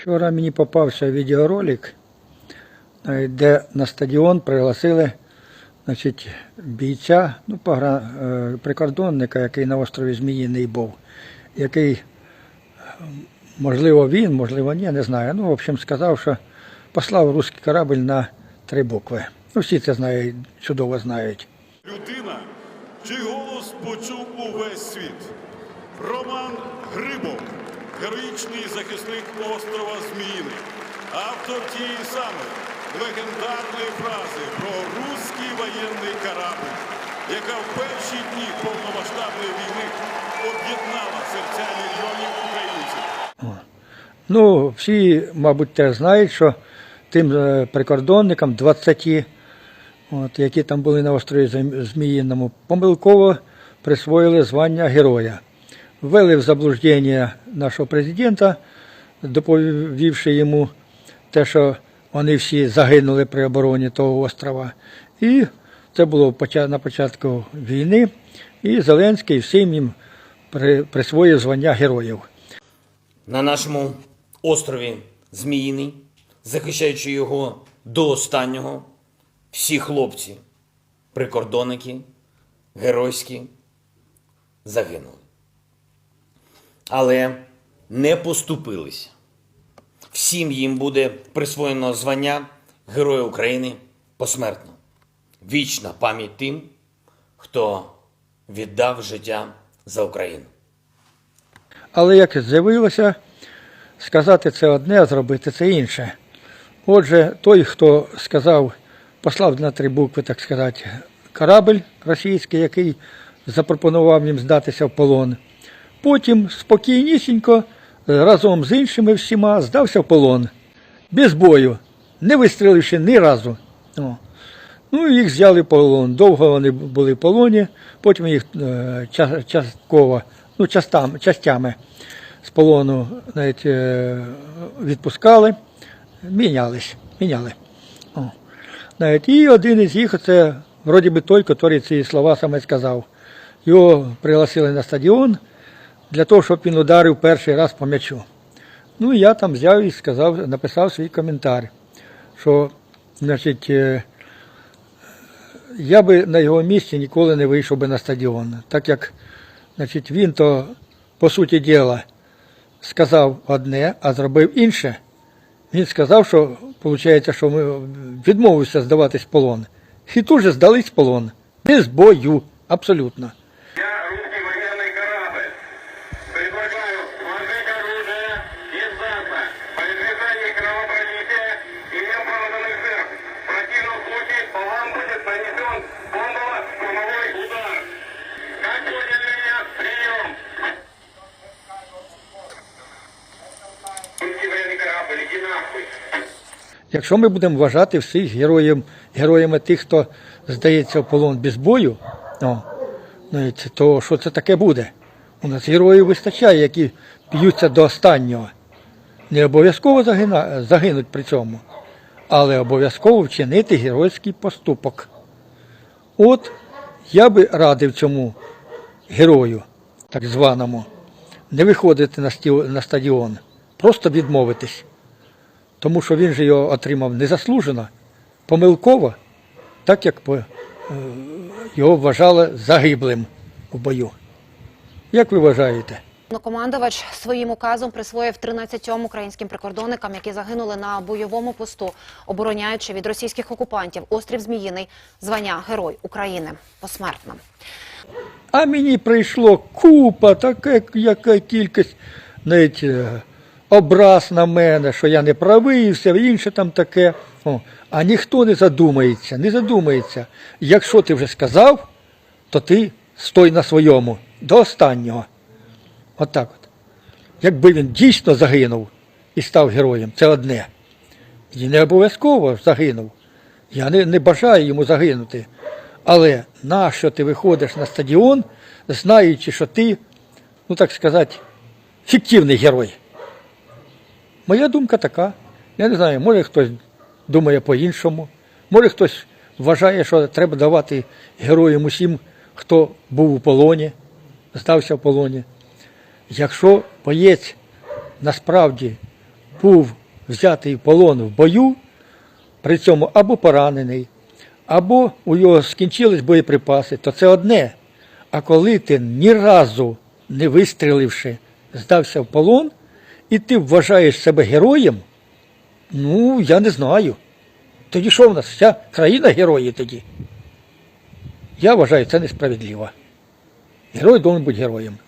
Вчора мені попався відеоролик, е, де на стадіон пригласили значить, бійця, ну, е, прикордонника, який на острові Зміїний був, який, можливо, він, можливо, ні, не знаю. Ну, в общем, сказав, що послав русський корабль на три букви. Ну, всі це знають, чудово знають. Людина, чий голос почув увесь світ. Роман Грибов, героїчний захисник острова Зміїний, автор тієї самої легендарної фрази про руський воєнний корабль, яка в перші дні повномасштабної війни об'єднала серця мільйонів українців. Ну, всі, мабуть, теж знають, що тим е, прикордонникам 20, от, які там були на острові Зміїному, помилково присвоїли звання героя. Ввели в заблуждення нашого президента, доповівши йому те, що вони всі загинули при обороні того острова. І це було на початку війни. І Зеленський всім їм присвоїв звання героїв. на нашому острові Зміїний, захищаючи його до останнього, всі хлопці, прикордонники, геройські, загинули. Але не поступилися. Всім їм буде присвоєно звання Героя України посмертно. Вічна пам'ять тим, хто віддав життя за Україну. Але як з'явилося, сказати це одне, а зробити це інше. Отже, той, хто сказав, послав на три букви, так сказати, корабль російський, який запропонував їм здатися в полон. Потім спокійнісінько, е, разом з іншими всіма, здався в полон. Без бою, не вистріливши ні разу. Ну, їх взяли в полон. Довго вони були в полоні, потім їх е, частково, ну, частам, частями з полону навіть, е, відпускали, мінялись, міняли. Навіть, і один із їх, це вроді би той, який ці слова саме сказав. Його пригласили на стадіон для того, щоб він ударив перший раз по м'ячу. Ну, і я там взяв і сказав, написав свій коментар, що, значить, е, я би на його місці ніколи не вийшов би на стадіон, так як значить, він то, по суті діла, сказав одне, а зробив інше. Він сказав, що виходить, що ми відмовився здаватись в полон. І тут же здались в полон. Без бою, абсолютно. Якщо ми будемо вважати всіх героїв, героями тих, хто здається в полон без бою, о, то що це таке буде? У нас героїв вистачає, які б'ються до останнього. Не обов'язково загинуть при цьому, але обов'язково вчинити геройський поступок. От я би радив цьому герою, так званому, не виходити на стадіон, просто відмовитись тому що він же його отримав незаслужено, помилково, так як е, його вважали загиблим у бою. Як ви вважаєте? Командувач своїм указом присвоїв 13 українським прикордонникам, які загинули на бойовому посту, обороняючи від російських окупантів острів Зміїний, звання Герой України посмертно. А мені прийшло купа, така яка кількість навіть образ на мене, що я не правий, і все інше там таке. О, а ніхто не задумається, не задумається. Якщо ти вже сказав, то ти стой на своєму до останнього. Отак от. Якби він дійсно загинув і став героєм, це одне. І не обов'язково загинув. Я не, не бажаю йому загинути. Але нащо ти виходиш на стадіон, знаючи, що ти, ну так сказати, фіктивний герой? Моя думка така. Я не знаю, може хтось думає по-іншому, може хтось вважає, що треба давати героям усім, хто був у полоні, здався в полоні. Якщо боєць насправді був взятий в полон в бою, при цьому або поранений, або у його скінчились боєприпаси, то це одне. А коли ти ні разу не вистріливши, здався в полон, і ти вважаєш себе героєм, ну, я не знаю. Тоді що в нас? Вся країна герої тоді. Я вважаю, це несправедливо. Герой повинен бути героєм.